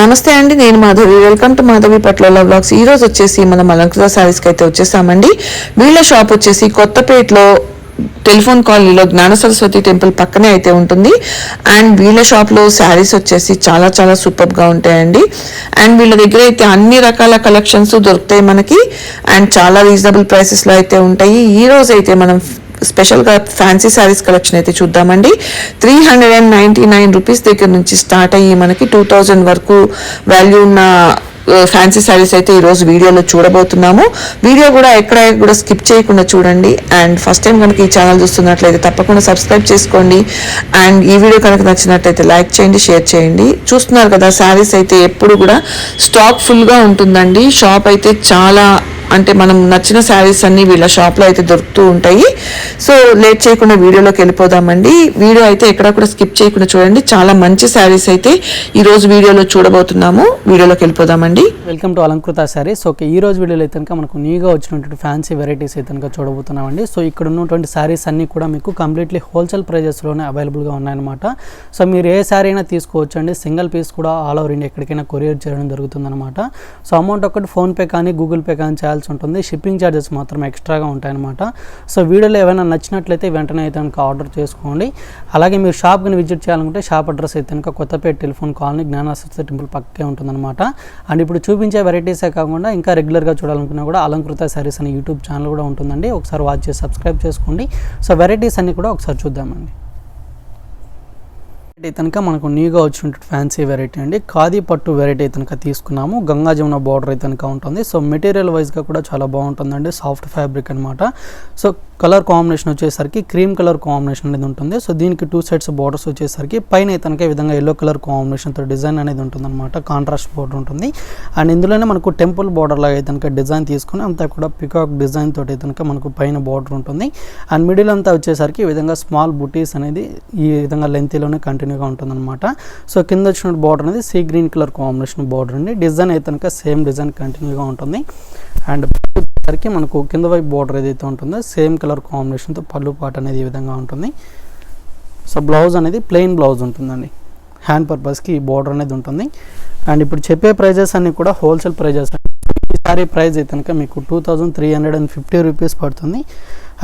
నమస్తే అండి నేను మాధవి. వెల్కమ్ టు మాధవి పట్ల బ్లాగ్స్ ఈ రోజు వచ్చేసి మనం అలంకృత శారీస్కి అయితే వచ్చేసామండి. వీళ్ళ షాప్ వచ్చేసి కొత్తపేటలో టెలిఫోన్ కాలనీలో జ్ఞాన సరస్వతి టెంపుల్ పక్కనే అయితే ఉంటుంది. అండ్ వీళ్ళ షాప్లో శారీస్ వచ్చేసి చాలా చాలా సూపర్గా ఉంటాయండి. అండ్ వీళ్ళ దగ్గర అయితే అన్ని రకాల కలెక్షన్స్ దొరుకుతాయి మనకి. అండ్ చాలా రీజనబుల్ ప్రైసెస్లో అయితే ఉంటాయి. ఈ రోజు అయితే మనం స్పెషల్గా ఫ్యాన్సీ శారీస్ కలెక్షన్ అయితే చూద్దామండి. Three hundred and ninety nine rupees దగ్గర నుంచి స్టార్ట్ అయ్యి మనకి టూ థౌజండ్ వరకు వాల్యూ ఉన్న ఫ్యాన్సీ శారీస్ అయితే ఈరోజు వీడియోలో చూడబోతున్నాము. వీడియో కూడా ఎక్కడ కూడా స్కిప్ చేయకుండా చూడండి. అండ్ ఫస్ట్ టైం కనుక ఈ ఛానల్ చూస్తున్నట్లయితే తప్పకుండా సబ్స్క్రైబ్ చేసుకోండి. అండ్ ఈ వీడియో కనుక నచ్చినట్లయితే లైక్ చేయండి షేర్ చేయండి. చూస్తున్నారు కదా శారీస్ అయితే ఎప్పుడు కూడా స్టాక్ ఫుల్గా ఉంటుందండి. షాప్ అయితే చాలా అంటే మనం నచ్చిన శారీస్ అన్ని వీళ్ళ షాప్లో అయితే దొరుకుతూ ఉంటాయి. సో లేట్ చేయకుండా వీడియోలోకి వెళ్ళిపోదామండి. వీడియో అయితే ఎక్కడ కూడా స్కిప్ చేయకుండా చూడండి. చాలా మంచి శారీస్ అయితే ఈ రోజు వీడియోలో చూడబోతున్నాము. వీడియోలోకి వెళ్ళిపోదామండి. Welcome to Alankrita sarees okay ఈ రోజు వీడియోలో అయితే కనుక మనకు న్యూగా వచ్చినటువంటి ఫ్యాన్సీ వెరైటీస్ అయితే కనుక చూడబోతున్నామండి. సో ఇక్కడ ఉన్నటువంటి శారీస్ అన్నీ కూడా మీకు కంప్లీట్లీ హోల్సేల్ ప్రైజెస్లోనే అవైలబుల్గా ఉన్నాయన్నమాట. సో మీరు ఏ శారీ అయినా తీసుకోవచ్చు అండి సింగిల్ పీస్ కూడా ఆల్ ఓవర్ ఇండియా ఎక్కడికైనా కొరియర్ చేయడం జరుగుతుందన్నమాట. సో అమౌంట్ ఒకటి ఫోన్పే కానీ గూగుల్ పే కానీ చేయాల్సి ఉంటుంది. షిప్పింగ్ ఛార్జెస్ మాత్రం ఎక్స్ట్రాగా ఉంటాయన్నమాట. సో వీడియోలో ఏమైనా నచ్చినట్లయితే వెంటనే అయితే కనుక ఆర్డర్ చేసుకోండి. అలాగే మీరు షాప్ కానీ విజిట్ చేయాలనుకుంటే షాప్ అడ్రస్ అయితే కనుక Kothapet telephone colony Gnanasaraswati temple పక్కే ఉంటుందన్నమాట. అండ్ ఇప్పుడు చూపించే వెరైటీసే కాకుండా ఇంకా రెగ్యులర్గా చూడాలనుకున్నా కూడా అలంకృత శారీస్ అనే యూట్యూబ్ ఛానల్ కూడా ఉంటుందండి. ఒకసారి వాచ్ చేసి సబ్స్క్రైబ్ చేసుకోండి. సో వెరైటీస్ అన్నీ కూడా ఒకసారి చూద్దామండి. అయితే కనుక మనకు న్యూగా వచ్చినటువంటి ఫ్యాన్సీ వెరైటీ అండి. ఖాదీ పట్టు వెరైటీ కనుక తీసుకున్నాము. గంగా జమున బార్డర్ అయితే కనుక ఉంటుంది. సో మెటీరియల్ వైజ్గా కూడా చాలా బాగుంటుందండి. సాఫ్ట్ ఫ్యాబ్రిక్ అనమాట సో కలర్ కాంబినేషన్ వచ్చేసరికి క్రీమ్ కలర్ కాంబినేషన్ అనేది ఉంటుంది. సో దీనికి టూ సైడ్స్ బార్డర్స్ వచ్చేసరికి పైన అయితే కనుక విధంగా ఎల్లో కలర్ కాంబినేషన్తో డిజైన్ అనేది ఉంటుందన్నమాట. కాంట్రాస్ట్ బార్డర్ ఉంటుంది. అండ్ ఇందులోనే మనకు టెంపుల్ బార్డర్ లాగా అయితే కనుక డిజైన్ తీసుకుని అంతా కూడా పికాక్ డిజైన్ తోటి కనుక మనకు పైన బార్డర్ ఉంటుంది. అండ్ మిడిల్ అంతా వచ్చేసరికి ఈ విధంగా స్మాల్ బుటీస్ అనేది ఈ విధంగా లెంతీలోనే కంటిన్యూగా ఉంటుందన్నమాట. సో కింద వచ్చిన బార్డర్ అనేది sea green colour combination border అండి. డిజైన్ అయితే కనుక సేమ్ డిజైన్ కంటిన్యూగా ఉంటుంది. అండ్ సరికి మనకు కింద వైపు బార్డర్ ఏదైతే ఉంటుందో సేమ్ కలర్ కాంబినేషన్తో పళ్ళు పాట అనేది ఈ విధంగా ఉంటుంది. సో బ్లౌజ్ అనేది ప్లెయిన్ బ్లౌజ్ ఉంటుందండి. హ్యాండ్ పర్పస్కి బోర్డర్ బార్డర్ అనేది ఉంటుంది. అండ్ ఇప్పుడు చెప్పే ప్రైజెస్ అన్నీ కూడా హోల్సేల్ ప్రైజెస్ ఈ సారీ ప్రైస్ అయితే కనుక మీకు two thousand three hundred and fifty rupees పడుతుంది.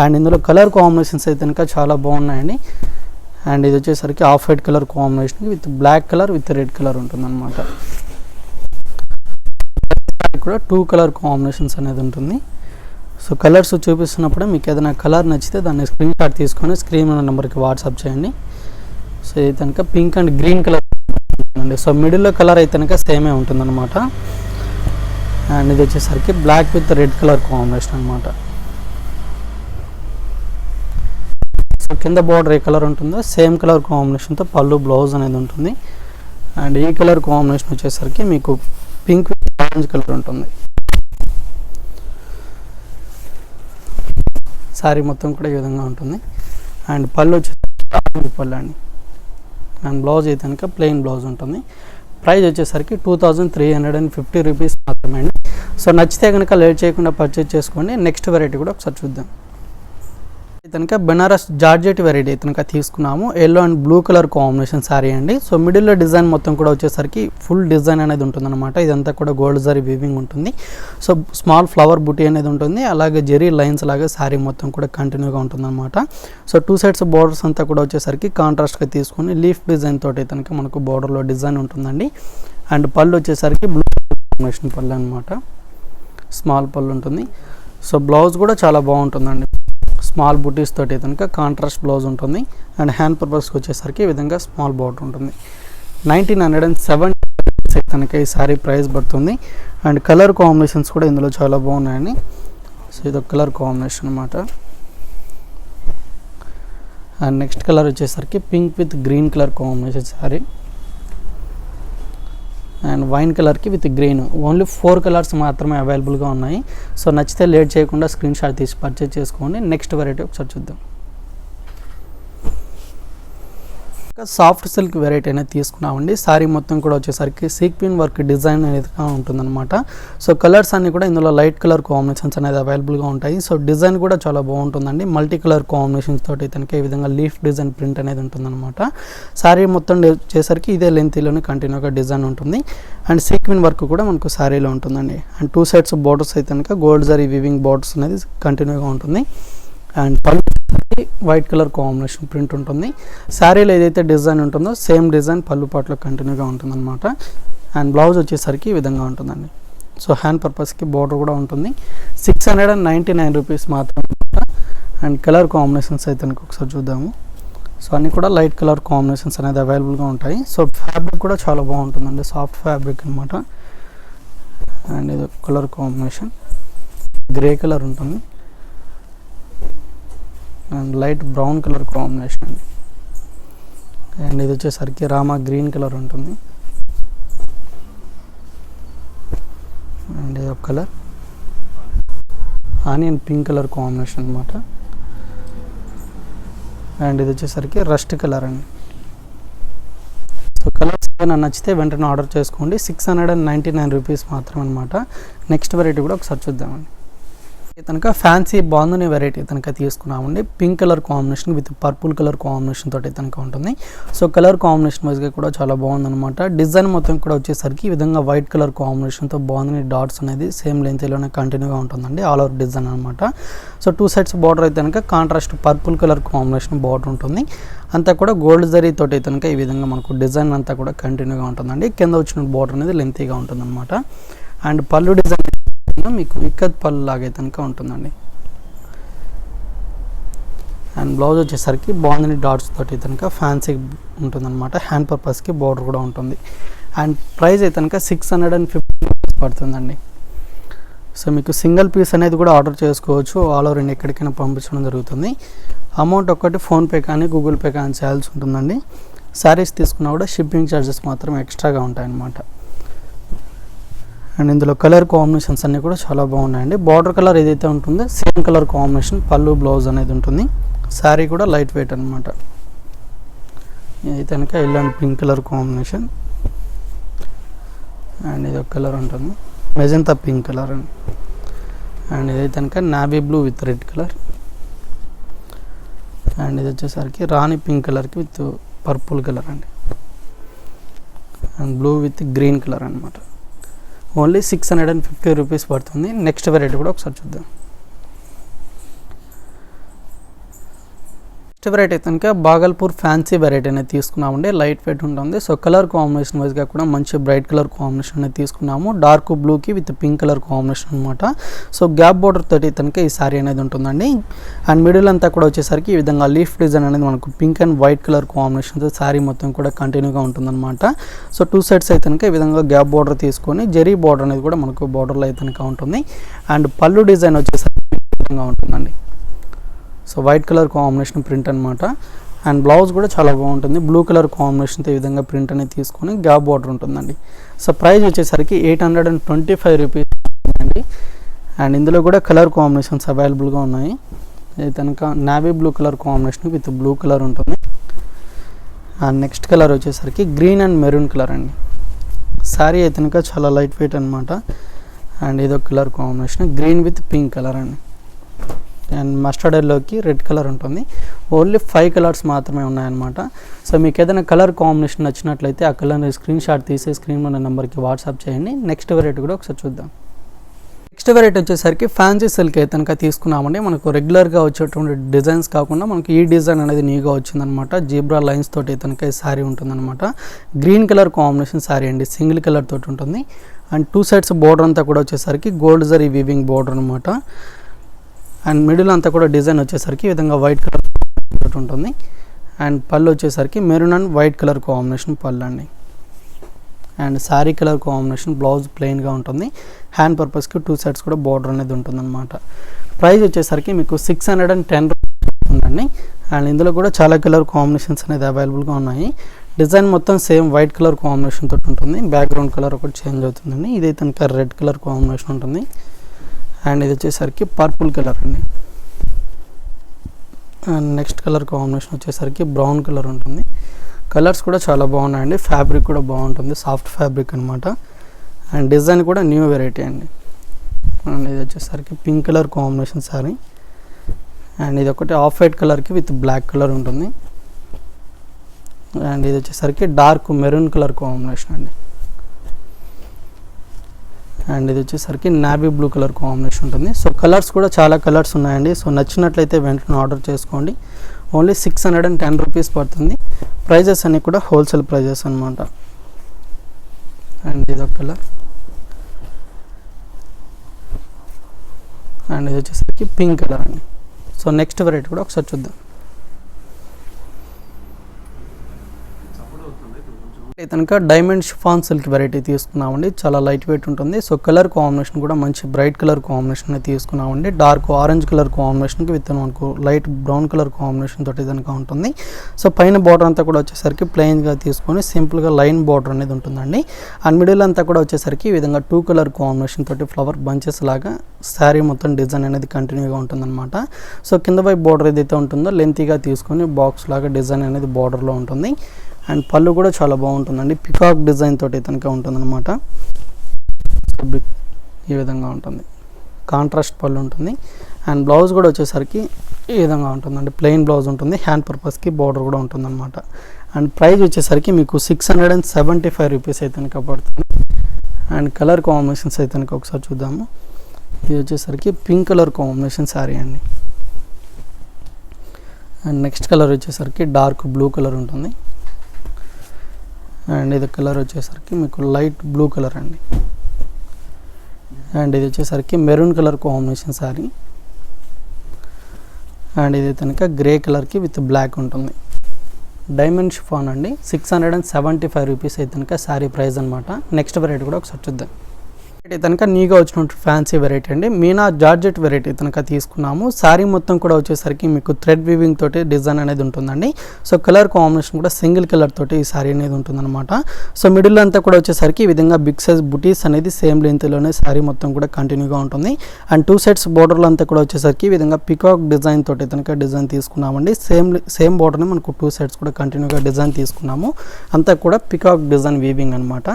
అండ్ ఇందులో కలర్ కాంబినేషన్స్ అయితే కనుక చాలా బాగున్నాయండి. అండ్ ఇది వచ్చేసరికి off white colour combination with black colour with red colour ఉంటుందన్నమాట. కూడా టూ కలర్ కాంబినేషన్స్ అనేది ఉంటుంది. సో కలర్స్ చూపిస్తున్నప్పుడే మీకు ఏదైనా కలర్ నచ్చితే దాన్ని స్క్రీన్ షాట్ తీసుకొని స్క్రీన్ ఉన్న నెంబర్కి వాట్సాప్ చేయండి. సో ఇది కనుక పింక్ అండ్ గ్రీన్ కలర్ ఉంటుందండి. సో మిడిల్లో కలర్ అయితే కనుక సేమే ఉంటుందన్నమాట. అండ్ ఇది వచ్చేసరికి black with red colour combination అనమాట సో కింద బార్డర్ ఏ కలర్ ఉంటుందో సేమ్ కలర్ కాంబినేషన్తో పళ్ళు బ్లౌజ్ అనేది ఉంటుంది. అండ్ ఈ కలర్ కాంబినేషన్ వచ్చేసరికి మీకు పింక్ ఆరెంజ్ కలర్ ఉంటుంది. సారీ మొత్తం కూడా ఈ విధంగా ఉంటుంది. అండ్ పళ్ళు వచ్చేసరికి ఆరెంజ్ పళ్ళు అండి. అండ్ బ్లౌజ్ అయితే కనుక ప్లెయిన్ బ్లౌజ్ ఉంటుంది. ప్రైస్ వచ్చేసరికి two thousand three hundred and fifty rupees మాత్రమే అండి. సో నచ్చితే కనుక లేట్ చేయకుండా పర్చేజ్ చేసుకోండి. నెక్స్ట్ వెరైటీ కూడా ఒకసారి చూద్దాం. ఇతనిక బెనారస్ జార్జెట్ వెరైటీ ఇతనిక తీసుకున్నాము. Yellow and blue colour combination sari అండి. సో మిడిల్లో డిజైన్ మొత్తం కూడా వచ్చేసరికి ఫుల్ డిజైన్ అనేది ఉంటుందన్నమాట. ఇదంతా కూడా గోల్డ్ జరీ వీవింగ్ ఉంటుంది. సో స్మాల్ ఫ్లవర్ బుటీ అనేది ఉంటుంది. అలాగే జెరీ లైన్స్ లాగా శారీ మొత్తం కూడా కంటిన్యూగా ఉంటుందన్నమాట. సో టూ సైడ్స్ బార్డర్స్ అంతా కూడా వచ్చేసరికి కాంట్రాస్ట్గా తీసుకొని లీఫ్ డిజైన్ తోటి కనుక మనకు బార్డర్లో డిజైన్ ఉంటుందండి. అండ్ పళ్ళు వచ్చేసరికి బ్లూ కాంబినేషన్ పళ్ళు అనమాట స్మాల్ పళ్ళు ఉంటుంది. సో బ్లౌజ్ కూడా చాలా బాగుంటుందండి. స్మాల్ బుటీస్ తోటి కనుక కాంట్రాస్ట్ బ్లౌజ్ ఉంటుంది. అండ్ హ్యాండ్ పర్పస్కి వచ్చేసరికి ఈ విధంగా స్మాల్ బాట్ ఉంటుంది. నైన్టీన్ హండ్రెడ్ అండ్ సెవెన్ కనుక ఈ సారీ ప్రైస్ పడుతుంది. అండ్ కలర్ కాంబినేషన్స్ కూడా ఇందులో చాలా బాగున్నాయండి. సో ఇది కలర్ కాంబినేషన్ అనమాట అండ్ నెక్స్ట్ కలర్ వచ్చేసరికి pink with green colour combination sari. And wine కలర్కి with green. Only four colours మాత్రమే అవైలబుల్గా ఉన్నాయి. సో నచ్చితే లేట్ చేయకుండా స్క్రీన్ షాట్ తీసి పర్చేజ్ చేసుకోండి. నెక్స్ట్ వెరైటీ ఒకసారి చూద్దాం. సాఫ్ట్ సిల్క్ వెరైటీ అనేది తీసుకున్నామండి. సారీ మొత్తం కూడా వచ్చేసరికి సీక్విన్ వర్క్ డిజైన్ అనేది ఉంటుందన్నమాట. సో కలర్స్ అన్ని కూడా ఇందులో లైట్ కలర్ కాంబినేషన్స్ అనేది అవైలబుల్గా ఉంటాయి. సో డిజైన్ కూడా చాలా బాగుంటుందండి. మల్టీ కలర్ కాంబినేషన్స్ తోటి తనకి ఈ విధంగా లీఫ్ డిజైన్ ప్రింట్ అనేది ఉంటుందన్నమాట. సారీ మొత్తం వచ్చేసరికి ఇదే లెంత్లోనే కంటిన్యూగా డిజైన్ ఉంటుంది. అండ్ సీక్విన్ వర్క్ కూడా మనకు శారీలో ఉంటుందండి. అండ్ టూ సైడ్స్ బోర్డర్స్ అయితే కనుక గోల్డ్ జరీ వివింగ్ బోర్డర్స్ అనేది కంటిన్యూగా ఉంటుంది. అండ్ పళ్ళు వైట్ కలర్ కాంబినేషన్ ప్రింట్ ఉంటుంది. శారీలో ఏదైతే డిజైన్ ఉంటుందో సేమ్ డిజైన్ పళ్ళు పాటలో కంటిన్యూగా ఉంటుందన్నమాట. అండ్ బ్లౌజ్ వచ్చేసరికి ఈ విధంగా ఉంటుందండి. సో హ్యాండ్ పర్పస్కి బోర్డర్ కూడా ఉంటుంది. Six hundred and ninety nine rupees మాత్రమే అండ్ కలర్ కాంబినేషన్స్ అయితే ఒకసారి చూద్దాము. సో అన్నీ కూడా లైట్ కలర్ కాంబినేషన్స్ అనేది అవైలబుల్గా ఉంటాయి. సో ఫ్యాబ్రిక్ కూడా చాలా బాగుంటుందండి. సాఫ్ట్ ఫ్యాబ్రిక్ అనమాట. అండ్ ఇది కలర్ కాంబినేషన్ గ్రే కలర్ ఉంటుంది. And light brown colour combination అండి. అండ్ ఇది వచ్చేసరికి రామా గ్రీన్ కలర్ ఉంటుంది. అండ్ ఇది ఒక colour. Onion pink colour combination అనమాట అండ్ ఇది వచ్చేసరికి రస్ట్ కలర్ అండి. సో కలర్స్ ఏమైనా నచ్చితే వెంటనే ఆర్డర్ చేసుకోండి. Six hundred and ninety nine rupees మాత్రం అనమాట నెక్స్ట్ వెరైటీ కూడా ఒకసారి చూద్దామండి. కనుక ఫ్యాన్సీ బాందుని వెరైటీ కనుక తీసుకున్నామండి. Pink colour combination with purple colour combination తోటి కనుక ఉంటుంది. సో కలర్ కాంబినేషన్ వైజ్గా కూడా చాలా బాగుందన్నమాట. డిజైన్ మొత్తం కూడా వచ్చేసరికి ఈ విధంగా వైట్ కలర్ కాంబినేషన్తో బాగుంది డాట్స్ అనేది సేమ్ లెంత్లోనే కంటిన్యూగా ఉంటుందండి. ఆల్ ఓవర్ డిజైన్ అనమాట సో టూ సైడ్స్ బార్డర్ అయితే కనుక contrast purple colour combination border ఉంటుంది. అంతా కూడా గోల్డ్ జరీ తోటి కనుక ఈ విధంగా మనకు డిజైన్ అంతా కూడా కంటిన్యూగా ఉంటుందండి. కింద వచ్చిన బార్డర్ అనేది లెంతీగా ఉంటుందన్నమాట. అండ్ పళ్ళు డిజైన్ మీకు ఇక్కత్ పళ్ళు లాగే కనుక ఉంటుందండి. అండ్ బ్లౌజ్ వచ్చేసరికి బాగుందని డాట్స్ తోటి కనుక ఫ్యాన్సీ ఉంటుందన్నమాట. హ్యాండ్ పర్పస్కి బార్డర్ కూడా ఉంటుంది. అండ్ ప్రైస్ అయితే కనుక six hundred and fifty rupees పడుతుందండి. సో మీకు సింగిల్ పీస్ అనేది కూడా ఆర్డర్ చేసుకోవచ్చు. ఆల్ ఓవర్ ఇండియా ఎక్కడికైనా పంపించడం జరుగుతుంది. అమౌంట్ ఒక్కటి ఫోన్పే కానీ గూగుల్ పే కానీ చేయాల్సి ఉంటుందండి. శారీస్ తీసుకున్నా కూడా షిప్పింగ్ ఛార్జెస్ మాత్రం ఎక్స్ట్రాగా ఉంటాయన్నమాట. అండ్ ఇందులో కలర్ కాంబినేషన్స్ అన్నీ కూడా చాలా బాగున్నాయండి. బార్డర్ కలర్ ఏదైతే ఉంటుందో సేమ్ కలర్ కాంబినేషన్ పళ్ళు బ్లౌజ్ అనేది ఉంటుంది. శారీ కూడా లైట్ వెయిట్ అనమాట అయితే కనుక yellow and pink colour combination. And ఇది ఒక కలర్ ఉంటుంది. మెజంతా పింక్ కలర్ అండి. అండ్ ఇదైతే కనుక navy blue with red colour. And ఇది వచ్చేసరికి రాణి పింక్ కలర్కి విత్ పర్పుల్ కలర్ అండి. And blue with green colour అనమాట only six hundred and fifty rupees పడుతుంది. నెక్స్ట్ వెరైటీ కూడా ఒకసారి చూద్దాం. నెక్స్ట్ వెరైటీ కనుక బాగల్పూర్ ఫ్యాన్సీ వెరైటీ అనేది తీసుకున్నామండి. లైట్ వెయిట్ ఉంటుంది. సో కలర్ కాంబినేషన్ వైజ్గా కూడా మంచి బ్రైట్ కలర్ కాంబినేషన్ అనేది తీసుకున్నాము. డార్క్ బ్లూకి విత్ పింక్ కలర్ కాంబినేషన్ అనమాట సో గ్యాప్ బోర్డర్ తోటి కనుక ఈ శారీ అనేది ఉంటుందండి. అండ్ మిడిల్ అంతా కూడా వచ్చేసరికి ఈ విధంగా లీఫ్ డిజైన్ అనేది మనకు పింక్ అండ్ వైట్ కలర్ కాంబినేషన్తో సారీ మొత్తం కూడా కంటిన్యూగా ఉంటుందన్నమాట. సో టూ సైడ్స్ అయితే కనుక ఈ విధంగా గ్యాప్ బార్డర్ తీసుకొని జరీ బార్డర్ అనేది కూడా మనకు బార్డర్లో అయితే కనుక ఉంటుంది. అండ్ పళ్ళు డిజైన్ వచ్చేసరికి విధంగా ఉంటుందండి. So white colour combination print అనమాట అండ్ బ్లౌజ్ కూడా చాలా బాగుంటుంది. బ్లూ కలర్ కాంబినేషన్తో ఈ విధంగా ప్రింట్ అనేది తీసుకొని గ్యాప్ బార్డర్ ఉంటుందండి. సో ప్రైస్ వచ్చేసరికి eight hundred and twenty five rupees అండి అండ్ ఇందులో కూడా కలర్ కాంబినేషన్స్ అవైలబుల్గా ఉన్నాయి. ఇది కనుక navy blue colour combination with blue colour ఉంటుంది. అండ్ నెక్స్ట్ కలర్ వచ్చేసరికి గ్రీన్ అండ్ మెరూన్ కలర్ అండి. శారీ అయితే కనుక చాలా లైట్ వెయిట్ అనమాట అండ్ ఇదొక colour combination green with pink colour అండి. అండ్ మస్టర్డ్ ఎల్లోకి రెడ్ కలర్ ఉంటుంది. ఓన్లీ ఫైవ్ కలర్స్ మాత్రమే ఉన్నాయన్నమాట. సో మీకు ఏదైనా కలర్ కాంబినేషన్ నచ్చినట్లయితే ఆ కలర్ స్క్రీన్ షాట్ తీసి స్క్రీన్ ఉన్న నెంబర్కి వాట్సాప్ చేయండి. నెక్స్ట్ వెరైటీ కూడా ఒకసారి చూద్దాం. నెక్స్ట్ వెరైటీ వచ్చేసరికి ఫ్యాన్సీ సిల్క్ అయితే కనుక తీసుకున్నామంటే మనకు రెగ్యులర్గా వచ్చేటువంటి డిజైన్స్ కాకుండా మనకి ఈ డిజైన్ అనేది న్యూగా వచ్చిందనమాట జీబ్రా లైన్స్ తోటి అయితే కనుక ఈ శారీ ఉంటుందన్నమాట. గ్రీన్ కలర్ కాంబినేషన్ శారీ అండి. సింగిల్ కలర్ తోటి ఉంటుంది. అండ్ టూ సైడ్స్ బోర్డర్ అంతా కూడా వచ్చేసరికి గోల్డ్ జరీ వీవింగ్ బోర్డర్ అనమాట అండ్ మిడిల్ అంతా కూడా డిజైన్ వచ్చేసరికి ఈ విధంగా వైట్ కలర్ ఉంటుంది. అండ్ పళ్ళు వచ్చేసరికి maroon and white colour combination పళ్ళు అండి. And sari colour combination blouse ప్లెయిన్గా ఉంటుంది. హ్యాండ్ పర్పస్కి టూ సైడ్స్ కూడా బార్డర్ అనేది ఉంటుందన్నమాట. ప్రైస్ వచ్చేసరికి మీకు సిక్స్ హండ్రెడ్ అండ్ టెన్ ఉందండి. అండ్ ఇందులో కూడా చాలా కలర్ కాంబినేషన్స్ అనేది అవైలబుల్గా ఉన్నాయి. డిజైన్ మొత్తం సేమ్ వైట్ కలర్ కాంబినేషన్ తోటి ఉంటుంది. బ్యాక్గ్రౌండ్ కలర్ ఒకటి చేంజ్ అవుతుందండి. ఇదైతే ఇంకా రెడ్ కలర్ కాంబినేషన్ ఉంటుంది. అండ్ ఇది వచ్చేసరికి పర్పుల్ కలర్ అండి. అండ్ నెక్స్ట్ కలర్ కాంబినేషన్ వచ్చేసరికి బ్రౌన్ కలర్ ఉంటుంది. కలర్స్ కూడా చాలా బాగున్నాయండి. ఫ్యాబ్రిక్ కూడా బాగుంటుంది. సాఫ్ట్ ఫ్యాబ్రిక్ అనమాట అండ్ డిజైన్ కూడా న్యూ వెరైటీ అండి. అండ్ ఇది వచ్చేసరికి pink colour combination sari and ఇది ఒకటి ఆఫ్ వైట్ కలర్కి విత్ బ్లాక్ కలర్ ఉంటుంది. అండ్ ఇది వచ్చేసరికి డార్క్ మెరూన్ కలర్ కాంబినేషన్ అండి. అండ్ ఇది వచ్చేసరికి నాబీ బ్లూ కలర్ కాంబినేషన్ ఉంటుంది. సో కలర్స్ కూడా చాలా కలర్స్ ఉన్నాయండి. సో నచ్చినట్లయితే వెంటనే ఆర్డర్ చేసుకోండి. Only six hundred and ten rupees పడుతుంది. ప్రైజెస్ అన్నీ కూడా హోల్సేల్ ప్రైజెస్ అనమాట అండ్ ఇది ఒక కలర్. అండ్ ఇది వచ్చేసరికి పింక్ కలర్ అండి. సో నెక్స్ట్ వెరైటీ కూడా ఒకసారి చూద్దాం. కనుక డైమండ్ షిఫాన్ సిల్క్ వెరైటీ తీసుకున్నామండి. చాలా లైట్ వెయిట్ ఉంటుంది. సో కలర్ కాంబినేషన్ కూడా మంచి బ్రైట్ కలర్ కాంబినేషన్ తీసుకున్నామండి. డార్క్ ఆరెంజ్ కలర్ కాంబినేషన్కి విత్ మనకు లైట్ బ్రౌన్ కలర్ కాంబినేషన్ తోటి కనుక ఉంటుంది. సో పైన బార్డర్ అంతా కూడా వచ్చేసరికి ప్లెయిన్గా తీసుకొని సింపుల్గా లైన్ బార్డర్ అనేది ఉంటుందండి. అండ్ మిడిల్ అంతా కూడా వచ్చేసరికి ఈ విధంగా టూ కలర్ కాంబినేషన్ తోటి ఫ్లవర్ బంచెస్ లాగా శారీ మొత్తం డిజైన్ అనేది కంటిన్యూగా ఉంటుందన్నమాట. సో కింద వైపు బార్డర్ ఏదైతే ఉంటుందో లెంతీగా తీసుకొని బాక్స్ లాగా డిజైన్ అనేది బార్డర్లో ఉంటుంది. అండ్ పళ్ళు కూడా చాలా బాగుంటుందండి. పికాక్ డిజైన్ తోటి కనుక ఉంటుందన్నమాట. ఈ విధంగా ఉంటుంది. కాంట్రాస్ట్ పళ్ళు ఉంటుంది. అండ్ బ్లౌజ్ కూడా వచ్చేసరికి ఈ విధంగా ఉంటుందండి. ప్లెయిన్ బ్లౌజ్ ఉంటుంది. హ్యాండ్ పర్పస్కి బార్డర్ కూడా ఉంటుందన్నమాట. అండ్ ప్రైస్ వచ్చేసరికి మీకు six hundred and seventy five rupees అయితే కనుక పడుతుంది అండ్ కలర్ కాంబినేషన్స్ అయితే కనుక ఒకసారి చూద్దాము. ఇది వచ్చేసరికి పింక్ కలర్ కాంబినేషన్ శారీ అండి. అండ్ నెక్స్ట్ కలర్ వచ్చేసరికి డార్క్ బ్లూ కలర్ ఉంటుంది. అండ్ ఇది కలర్ వచ్చేసరికి మీకు లైట్ బ్లూ కలర్ అండి. అండ్ ఇది వచ్చేసరికి maroon colour combination sari and ఇది కనుక గ్రే కలర్కి విత్ బ్లాక్ ఉంటుంది. డైమండ్ షిఫాన్ అండి. Six hundred and seventy five rupees అయితే కనుక శారీ ప్రైస్ అనమాట నెక్స్ట్ వెరైటీ కూడా ఒకసారి చూద్దాం. వెరైటీ కనుక నీగా వచ్చినట్టు ఫ్యాన్సీ వెరైటీ అండి. మీనా జార్జెట్ వెరైటీ కనుక తీసుకున్నాము. శారీ మొత్తం కూడా వచ్చేసరికి మీకు థ్రెడ్ వీవింగ్ తోటి డిజైన్ అనేది ఉంటుందండి. సో కలర్ కాంబినేషన్ కూడా సింగిల్ కలర్ తోటి ఈ శారీ అనేది ఉంటుందన్నమాట. సో మిడిల్ అంతా కూడా వచ్చేసరికి ఈ విధంగా బిగ్ సైజ్ బుటీస్ అనేది సేమ్ లెంత్లోనే శారీ మొత్తం కూడా కంటిన్యూగా ఉంటుంది. అండ్ టూ సెట్స్ బోర్డర్లు అంతా కూడా వచ్చేసరికి ఈ విధంగా పికాక్ డిజైన్ తోటి కనుక డిజైన్ తీసుకున్నామండి. సేమ్ సేమ్ బోర్డర్ని మనకు టూ సెట్స్ కూడా కంటిన్యూగా డిజైన్ తీసుకున్నాము. అంతా కూడా పికాక్ డిజైన్ వీవింగ్ అనమాట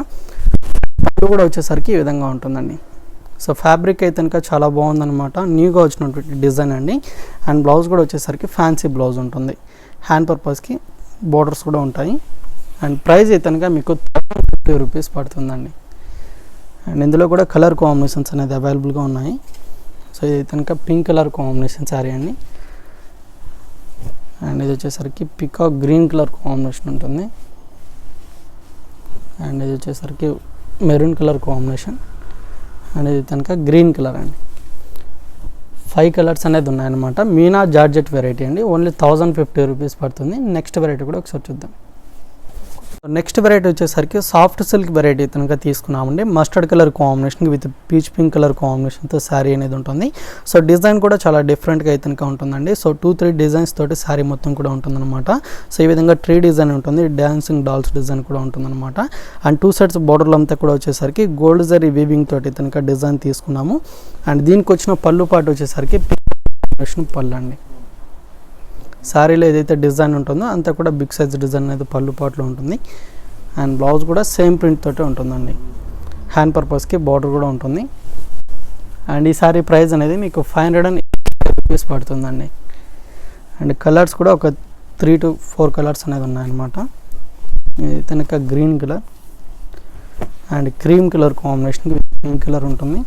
పళ్ళు కూడా వచ్చేసరికి ఈ విధంగా ఉంటుందండి. సో ఫ్యాబ్రిక్ అయితే కనుక చాలా బాగుందనమాట న్యూగా వచ్చినటువంటి డిజైన్ అండి. అండ్ బ్లౌజ్ కూడా వచ్చేసరికి ఫ్యాన్సీ బ్లౌజ్ ఉంటుంది. హ్యాండ్ పర్పస్కి బోర్డర్స్ కూడా ఉంటాయి. అండ్ ప్రైస్ అయితే కనుక మీకు ఫిఫ్టీ రూపీస్ పడుతుందండి. అండ్ ఇందులో కూడా కలర్ కాంబినేషన్స్ అనేది అవైలబుల్గా ఉన్నాయి. సో ఇది కనుక పింక్ కలర్ కాంబినేషన్ శారీ అండి. అండ్ ఇది వచ్చేసరికి పికాక్ గ్రీన్ కలర్ కాంబినేషన్ ఉంటుంది. అండ్ ఇది వచ్చేసరికి మెరూన్ కలర్ కాంబినేషన్ అండ్ ఇది కనుక గ్రీన్ కలర్ అండి. ఫైవ్ కలర్స్ అనేది ఉన్నాయన్నమాట. మీనా జార్జెట్ వెరైటీ అండి. ఓన్లీ థౌజండ్ ఫిఫ్టీ రూపీస్ పడుతుంది. నెక్స్ట్ వెరైటీ కూడా ఒకసారి చూద్దాం. నెక్స్ట్ వెరైటీ వచ్చేసరికి సాఫ్ట్ సిల్క్ వెరైటీ కనుక తీసుకున్నామండి. Mustard colour combination with peach pink colour కాంబినేషన్తో శారీ అనేది ఉంటుంది. సో డిజైన్ కూడా చాలా డిఫరెంట్గా అయితే కనుక ఉంటుందండి. సో టూ త్రీ డిజైన్స్ తోటి శారీ మొత్తం కూడా ఉంటుందన్నమాట. సో ఈ విధంగా ట్రీ డిజైన్ ఉంటుంది. డ్యాన్సింగ్ డాల్స్ డిజైన్ కూడా ఉంటుందన్నమాట. అండ్ టూ సెట్స్ బార్డర్లు అంతా కూడా వచ్చేసరికి గోల్డ్ జరీ వీవింగ్ తోటి కనుక డిజైన్ తీసుకున్నాము. అండ్ దీనికి వచ్చిన పళ్ళు పాటు వచ్చేసరికి కాంబినేషన్ పళ్ళు అండి. శారీలో ఏదైతే డిజైన్ ఉంటుందో అంతా కూడా బిగ్ సైజ్ డిజైన్ అనేది పళ్ళు పాటలో ఉంటుంది. అండ్ బ్లౌజ్ కూడా సేమ్ ప్రింట్ తోటే ఉంటుందండి. హ్యాండ్ పర్పస్కి బార్డర్ కూడా ఉంటుంది. అండ్ ఈ శారీ ప్రైస్ అనేది మీకు ఫైవ్ హండ్రెడ్ అండ్ రూపీస్ పడుతుందండి. అండ్ కలర్స్ కూడా ఒక త్రీ టు ఫోర్ కలర్స్ అనేది ఉన్నాయన్నమాట. ఇది green colour. And cream colour combination pink colour ఉంటుంది.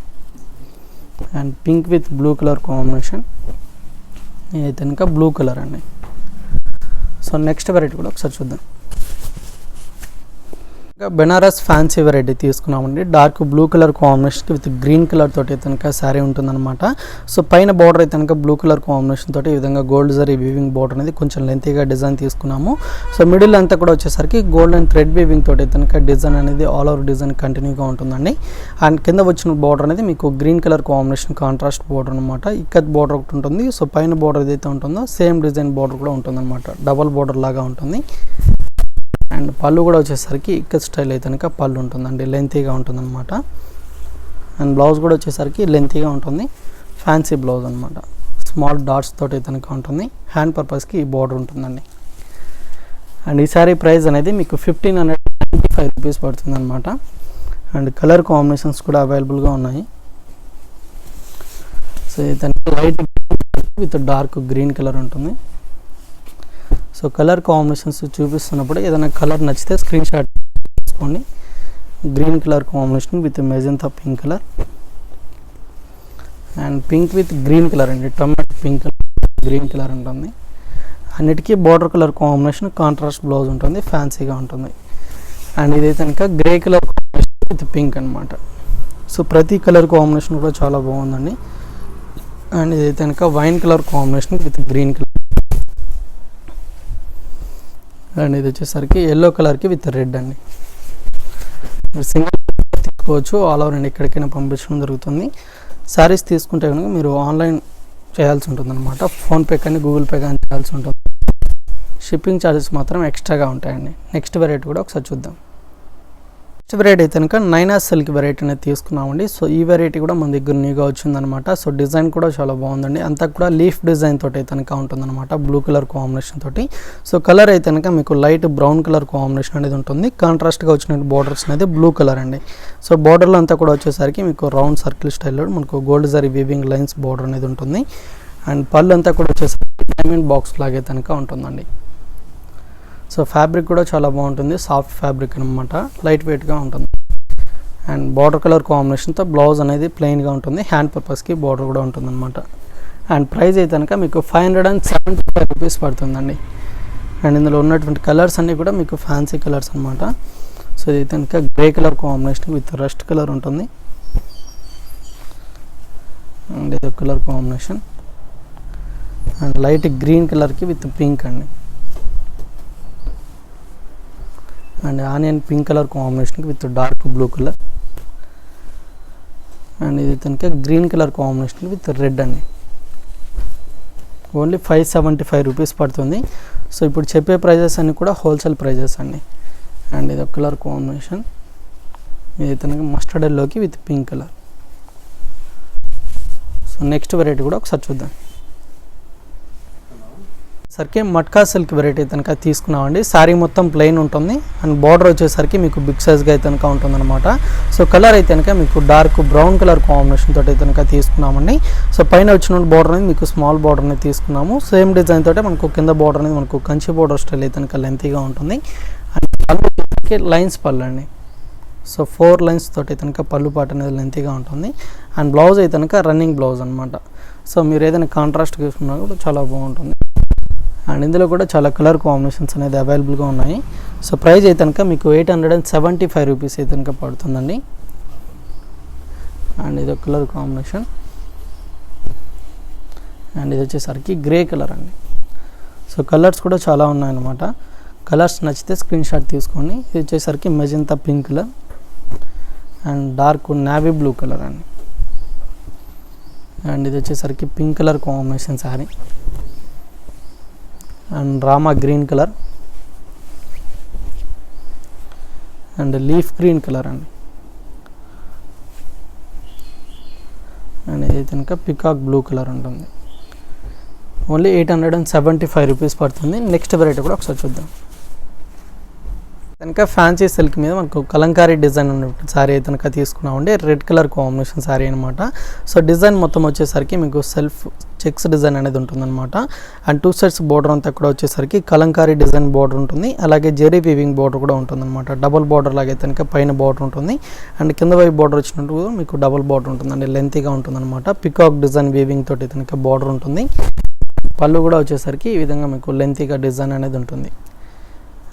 And pink with blue colour combination. ఇది కనుక బ్లూ కలర్ అండి. సో నెక్స్ట్ వెరైటీ కూడా ఒకసారి చూద్దాం. బెనారస్ ఫ్యాన్సీ వెరైటీ తీసుకున్నామండి. Dark blue colour combination with green colour తోటి కనుక శారీ ఉంటుందన్నమాట. సో పైన బార్డర్ అయితే కనుక బ్లూ కలర్ కాంబినేషన్ తోటి ఈ విధంగా గోల్డ్ జరీ వీవింగ్ బార్డర్ అనేది కొంచెం లెంతీగా డిజైన్ తీసుకున్నాము. సో మిడిల్ అంతా కూడా వచ్చేసరికి గోల్డ్ అండ్ థ్రెడ్ వీవింగ్ తోటి కనుక డిజైన్ అనేది ఆల్ ఓవర్ డిజైన్ కంటిన్యూగా ఉంటుందండి. అండ్ కింద వచ్చిన బార్డర్ అనేది మీకు green colour combination contrast border అనమాట ఇక్కత్ బార్డర్ ఒకటి ఉంటుంది. సో పైన బార్డర్ ఏదైతే ఉంటుందో సేమ్ డిజైన్ బార్డర్ కూడా ఉంటుందన్నమాట. డబల్ బార్డర్ లాగా ఉంటుంది. అండ్ పళ్ళు కూడా వచ్చేసరికి ఇక్కడ స్టైల్ అయితే కనుక పళ్ళు ఉంటుందండి లెంతీగా ఉంటుందన్నమాట. అండ్ బ్లౌజ్ కూడా వచ్చేసరికి లెంతీగా ఉంటుంది ఫ్యాన్సీ బ్లౌజ్ అనమాట స్మాల్ డాట్స్ తోటి కనుక ఉంటుంది హ్యాండ్ పర్పస్కి ఈ బార్డర్ ఉంటుందండి. అండ్ ఈ సారీ ప్రైస్ అనేది మీకు fifteen hundred ninety five rupees పడుతుంది అనమాట అండ్ కలర్ కాంబినేషన్స్ కూడా అవైలబుల్గా ఉన్నాయి. సో ఇతనికి light with dark green colour ఉంటుంది. సో కలర్ కాంబినేషన్స్ చూపిస్తున్నప్పుడు ఏదైనా కలర్ నచ్చితే స్క్రీన్ షాట్ తీసుకోండి. Green colour combination with magenta pink colour and pink with green colour అండి. Tomato pink colour green colour ఉంటుంది. అన్నిటికీ border colour combination contrast blouse ఉంటుంది ఫ్యాన్సీగా ఉంటుంది. అండ్ ఇదైతే కనుక grey colour combination with pink అనమాట సో ప్రతి కలర్ కాంబినేషన్ కూడా చాలా బాగుందండి. అండ్ ఇదైతే కనుక wine colour combination with green colour and ఇది వచ్చేసరికి ఎల్లో కలర్కి విత్ రెడ్ అండి. మీరు సింగిల్ తీసుకోవచ్చు ఆల్ ఓవర్ అండి. ఎక్కడికైనా పంపించడం జరుగుతుంది. శారీస్ తీసుకుంటే కనుక మీరు ఆన్లైన్ చేయాల్సి ఉంటుంది అనమాట ఫోన్పే కానీ గూగుల్ పే కానీ చేయాల్సి ఉంటుంది. షిప్పింగ్ ఛార్జెస్ మాత్రం ఎక్స్ట్రాగా ఉంటాయండి. నెక్స్ట్ వెరైటీ కూడా ఒకసారి చూద్దాం. నెక్స్ట్ వెరైటీ అయితే కనుక నైనా సిల్క్ వెరైటీ అనేది తీసుకున్నామండి. సో ఈ వెరైటీ కూడా మన దగ్గర న్యూగా వచ్చిందనమాట. సో డిజైన్ కూడా చాలా బాగుందండి. అంతా కూడా లీఫ్ డిజైన్ తోటి అయితే కనుక ఉంటుందన్నమాట. బ్లూ కలర్ కాంబినేషన్ తోటి. సో కలర్ అయితే కనుక మీకు లైట్ బ్రౌన్ కలర్ కాంబినేషన్ అనేది ఉంటుంది. కాంట్రాస్ట్గా వచ్చిన బార్డర్స్ అనేది బ్లూ కలర్ అండి. సో బార్డర్లో అంతా కూడా వచ్చేసరికి మీకు రౌండ్ సర్కిల్ స్టైల్లో మనకు gold zari weaving lines border అనేది ఉంటుంది. అండ్ పళ్ళు అంతా కూడా వచ్చేసరికి డైమండ్ బాక్స్ లాగే కనుక ఉంటుందండి. సో ఫ్యాబ్రిక్ కూడా చాలా బాగుంటుంది. సాఫ్ట్ ఫ్యాబ్రిక్ అనమాట లైట్ వెయిట్గా ఉంటుంది. అండ్ బార్డర్ కలర్ కాంబినేషన్తో బ్లౌజ్ అనేది ప్లెయిన్గా ఉంటుంది. హ్యాండ్ పర్పస్కి బార్డర్ కూడా ఉంటుంది అనమాట అండ్ ప్రైస్ అయితే కనుక మీకు five hundred and seventy five rupees పడుతుందండి. అండ్ ఇందులో ఉన్నటువంటి కలర్స్ అన్నీ కూడా మీకు ఫ్యాన్సీ కలర్స్ అనమాట సో ఇది కనుక grey colour combination with rust colour ఉంటుంది. అండ్ ఇది colour combination and light green కలర్కి విత్ పింక్ అండి. అండ్ ఆనియన్ పింక్ కలర్ కాంబినేషన్కి with dark blue colour. And ఇది కనుక green colour combination with red అండి. Only five seventy five rupees పడుతుంది. So ఇప్పుడు చెప్పే ప్రైజెస్ అన్నీ కూడా హోల్సేల్ ప్రైజెస్ అండి. అండ్ ఇది ఒక కలర్ కాంబినేషన్. ఇది కనుక మస్టర్డ్ ఎల్లోకి with pink colour. So next variety కూడా ఒకసారి చూద్దాం. సరికి మట్కా సిల్క్ వెరైటీ కనుక తీసుకున్నామండి. శారీ మొత్తం ప్లెయిన్ ఉంటుంది. అండ్ బార్డర్ వచ్చేసరికి మీకు బిగ్ సైజ్గా అయితే కనుక ఉంటుందన్నమాట. సో కలర్ అయితే కనుక మీకు డార్క్ బ్రౌన్ కలర్ కాంబినేషన్ తోటి అయితే కనుక తీసుకున్నామండి. సో పైన వచ్చిన బార్డర్ అనేది మీకు స్మాల్ బార్డర్ అనేది తీసుకున్నాము. సేమ్ డిజైన్ తోటే మనకు కింద బార్డర్ అనేది మనకు కంచి బార్డర్ స్టైల్ అయితే కనుక లెంతీగా ఉంటుంది. అండ్ లైన్స్ పళ్ళు అండి. సో ఫోర్ లైన్స్ తోటి కనుక పళ్ళు పాట అనేది లెంతీగా ఉంటుంది. అండ్ బ్లౌజ్ అయితే కనుక రన్నింగ్ బ్లౌజ్ అనమాట సో మీరు ఏదైనా కాంట్రాస్ట్ తీసుకున్నా కూడా చాలా బాగుంటుంది. అండ్ ఇందులో కూడా చాలా కలర్ కాంబినేషన్స్ అనేది అవైలబుల్గా ఉన్నాయి. సో ప్రైస్ అయితే కనుక మీకు eight hundred and seventy five rupees అయితే కనుక పడుతుందండి. అండ్ ఇది కలర్ కాంబినేషన్. అండ్ ఇది వచ్చేసరికి గ్రే కలర్ అండి. సో కలర్స్ కూడా చాలా ఉన్నాయన్నమాట. కలర్స్ నచ్చితే స్క్రీన్ షాట్ తీసుకోండి. ఇది వచ్చేసరికి magenta pink colour. And dark navy blue colour అండి. అండ్ ఇది వచ్చేసరికి pink colour combination sari. And Rama green colour. And leaf green colour అండి. అండ్ ఇదైతే కనుక పికాక్ బ్లూ కలర్ ఉంటుంది. Only eight hundred and seventy five rupees పడుతుంది. Next variety కూడా ఒకసారి చూద్దాం. కనుక ఫ్యాన్సీ సిల్క్ మీద మనకు కలంకారీ డిజైన్ ఉన్న శారీ అయితే కనుక తీసుకున్నామండి రెడ్ కలర్ కాంబినేషన్ సారీ అనమాట సో డిజైన్ మొత్తం వచ్చేసరికి మీకు సెల్ఫ్ చెక్స్ డిజైన్ అనేది ఉంటుందన్నమాట. అండ్ టూ సైడ్స్ బోర్డర్ అంతా కూడా వచ్చేసరికి కలంకారీ డిజైన్ బార్డర్ ఉంటుంది. అలాగే జెరీ వీవింగ్ బార్డర్ కూడా ఉంటుందన్నమాట. డబుల్ బార్డర్ లాగా అయితే కనుక పైన బార్డర్ ఉంటుంది. అండ్ కింద వైపు బార్డర్ వచ్చినట్టు మీకు డబుల్ బార్డర్ ఉంటుందండి. లెంతీగా ఉంటుందన్నమాట. పికాక్ డిజైన్ వీవింగ్ తోటి కనుక బార్డర్ ఉంటుంది. పళ్ళు కూడా వచ్చేసరికి ఈ విధంగా మీకు లెంతీగా డిజైన్ అనేది ఉంటుంది.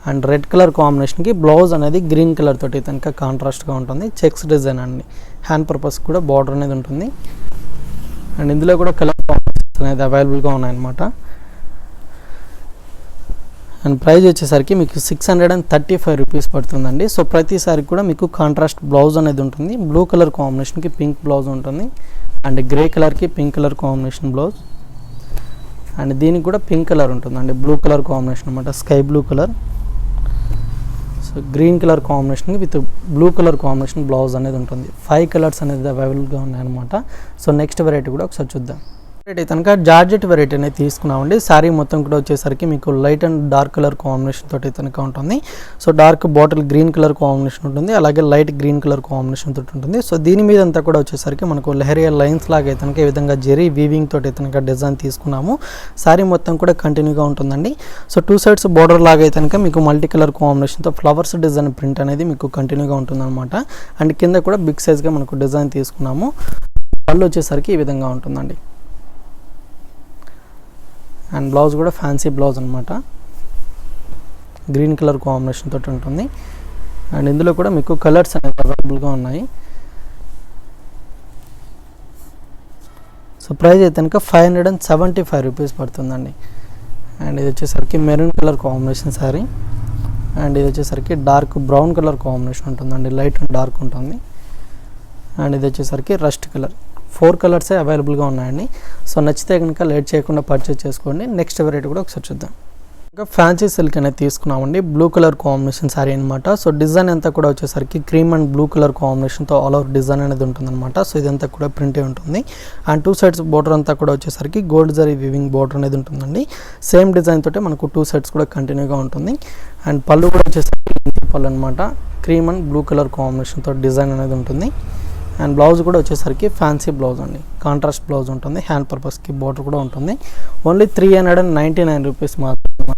అండ్ రెడ్ కలర్ కాంబినేషన్కి బ్లౌజ్ అనేది గ్రీన్ కలర్ తోటి కనుక కాంట్రాస్ట్గా ఉంటుంది. చెక్స్ డిజైన్ అండి. హ్యాండ్ పర్పస్ కూడా బార్డర్ అనేది ఉంటుంది. అండ్ ఇందులో కూడా కలర్ కాంబినేషన్స్ అనేది అవైలబుల్గా ఉన్నాయన్నమాట. అండ్ ప్రైస్ వచ్చేసరికి మీకు six hundred and thirty five rupees పడుతుందండి. సో ప్రతిసారి కూడా మీకు కాంట్రాస్ట్ బ్లౌజ్ అనేది ఉంటుంది. బ్లూ కలర్ కాంబినేషన్కి పింక్ బ్లౌజ్ ఉంటుంది. అండ్ గ్రే కలర్కి pink colour combination blouse. And దీనికి కూడా పింక్ కలర్ ఉంటుందండి. బ్లూ కలర్ కాంబినేషన్ అనమాట sky blue colour. So green colour combination with blue colour combination blouse అనేది ఉంటుంది. ఫైవ్ కలర్స్ అనేది అవైలబుల్గా ఉన్నాయన్నమాట. సో నెక్స్ట్ వెరైటీ కూడా ఒకసారి చూద్దాం. వెరైటీ కనుక జార్జెట్ వెరైటీ అనేది తీసుకున్నామండి. శారీ మొత్తం కూడా వచ్చేసరికి మీకు light and dark colour combination తోటి కనుక ఉంటుంది. So dark bottle green colour combination ఉంటుంది. అలాగే లైట్ గ్రీన్ కలర్ కాంబినేషన్ తోటి ఉంటుంది. సో దీని మీద అంతా కూడా వచ్చేసరికి మనకు లెహరియా లైన్స్ లాగా అయితే కనుక ఈ విధంగా జెరీ వీవింగ్ తోటి కనుక డిజైన్ తీసుకున్నాము. శారీ మొత్తం కూడా కంటిన్యూగా ఉంటుందండి. సో టూ సైడ్స్ బార్డర్ లాగా అయితే కనుక మీకు మల్టీ కలర్ కాంబినేషన్తో ఫ్లవర్స్ డిజైన్ ప్రింట్ అనేది మీకు కంటిన్యూగా ఉంటుందన్నమాట. అండ్ కింద కూడా బిగ్ సైజ్గా మనకు డిజైన్ తీసుకున్నాము. పళ్ళు వచ్చేసరికి ఈ విధంగా ఉంటుందండి. అండ్ బ్లౌజ్ కూడా ఫ్యాన్సీ బ్లౌజ్ అనమాట గ్రీన్ కలర్ కాంబినేషన్ తోటి ఉంటుంది. అండ్ ఇందులో కూడా మీకు కలర్స్ అనేవి అవైలబుల్గా ఉన్నాయి. సో ప్రైస్ అయితే కనుక five hundred and seventy five rupees పడుతుందండి. అండ్ ఇది వచ్చేసరికి maroon colour combination sari. And ఇది వచ్చేసరికి డార్క్ బ్రౌన్ కలర్ కాంబినేషన్ ఉంటుందండి. లైట్ అండ్ డార్క్ ఉంటుంది. అండ్ ఇది వచ్చేసరికి రస్ట్ కలర్. ఫోర్ కలర్సే అవైలబుల్గా ఉన్నాయండి. సో నచ్చితే కనుక లేట్ చేయకుండా పర్చేస్ చేసుకోండి. నెక్స్ట్ వెరైటీ కూడా ఒకసారి చూద్దాం. ఇంకా ఫ్యాన్సీ సిల్క్ అనేది తీసుకున్నామండి. బ్లూ కలర్ కాంబినేషన్ శారీ అనమాట సో డిజైన్ అంతా కూడా వచ్చేసరికి క్రీమ్ అండ్ బ్లూ కలర్ కాంబినేషన్తో ఆల్ ఓవర్ డిజైన్ అనేది ఉంటుందన్నమాట. సో ఇదంతా కూడా ప్రింటే ఉంటుంది. అండ్ టూ సైడ్స్ బోర్డర్ అంతా కూడా వచ్చేసరికి గోల్డ్ జరీ వివింగ్ బోర్డర్ అనేది ఉంటుందండి. సేమ్ డిజైన్ తోటే మనకు టూ సైడ్స్ కూడా కంటిన్యూగా ఉంటుంది. అండ్ పళ్ళు కూడా వచ్చేసరికి పళ్ళు అనమాట క్రీమ్ అండ్ బ్లూ కలర్ కాంబినేషన్తో డిజైన్ అనేది ఉంటుంది. అండ్ బ్లౌజ్ కూడా వచ్చేసరికి ఫ్యాన్సీ బ్లౌజ్ అండి. కాంట్రాస్ట్ బ్లౌజ్ ఉంటుంది హ్యాండ్ పర్పస్కి బార్డర్ కూడా ఉంటుంది. Only three hundred and ninety nine rupees మాత్రమే.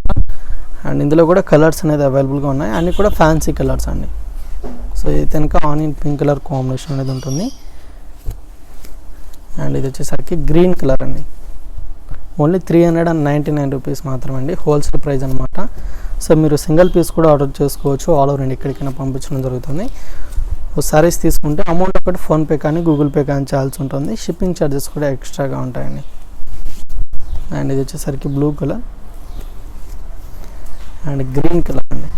అండ్ ఇందులో కూడా కలర్స్ అనేది అవైలబుల్గా ఉన్నాయి. అన్నీ కూడా ఫ్యాన్సీ కలర్స్ అండి. సో ఇది కనుక ఆనియన్ పింక్ కలర్ కాంబినేషన్ అనేది ఉంటుంది. అండ్ ఇది వచ్చేసరికి గ్రీన్ కలర్ అండి. Only three hundred and ninety nine rupees మాత్రమే అండి. హోల్సేల్ ప్రైస్ అనమాట సో మీరు సింగిల్ పీస్ కూడా ఆర్డర్ చేసుకోవచ్చు. ఆల్ ఓవర్ ఇండియా ఎక్కడికైనా పంపించడం జరుగుతుంది. సారీస్ తీసుకుంటే అమౌంట్ ఒకటి ఫోన్పే కానీ గూగుల్ పే కానీ చేయాల్సి ఉంటుంది. షిప్పింగ్ ఛార్జెస్ కూడా ఎక్స్ట్రాగా ఉంటాయండి. అండ్ ఇది వచ్చేసరికి blue colour and green colour అండి.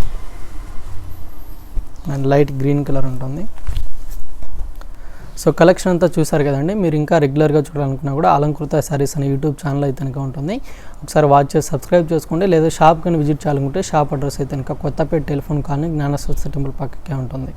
అండ్ లైట్ గ్రీన్ కలర్ ఉంటుంది. సో కలెక్షన్ అంతా చూసారు కదండి. మీరు ఇంకా రెగ్యులర్గా చూడాలనుకున్నా కూడా అలంకృత శారీస్ అనే యూట్యూబ్ ఛానల్ అయితే కనుక ఉంటుంది. ఒకసారి వాచ్ చేసి సబ్స్క్రైబ్ చేసుకోండి. లేదా షాప్ కానీ విజిట్ చేయాలనుకుంటే షాప్ అడ్రస్ అయితే కనుక కొత్తపేట టెలిఫోన్ కానీ జ్ఞాన టెంపుల్ పక్కకే ఉంటుంది.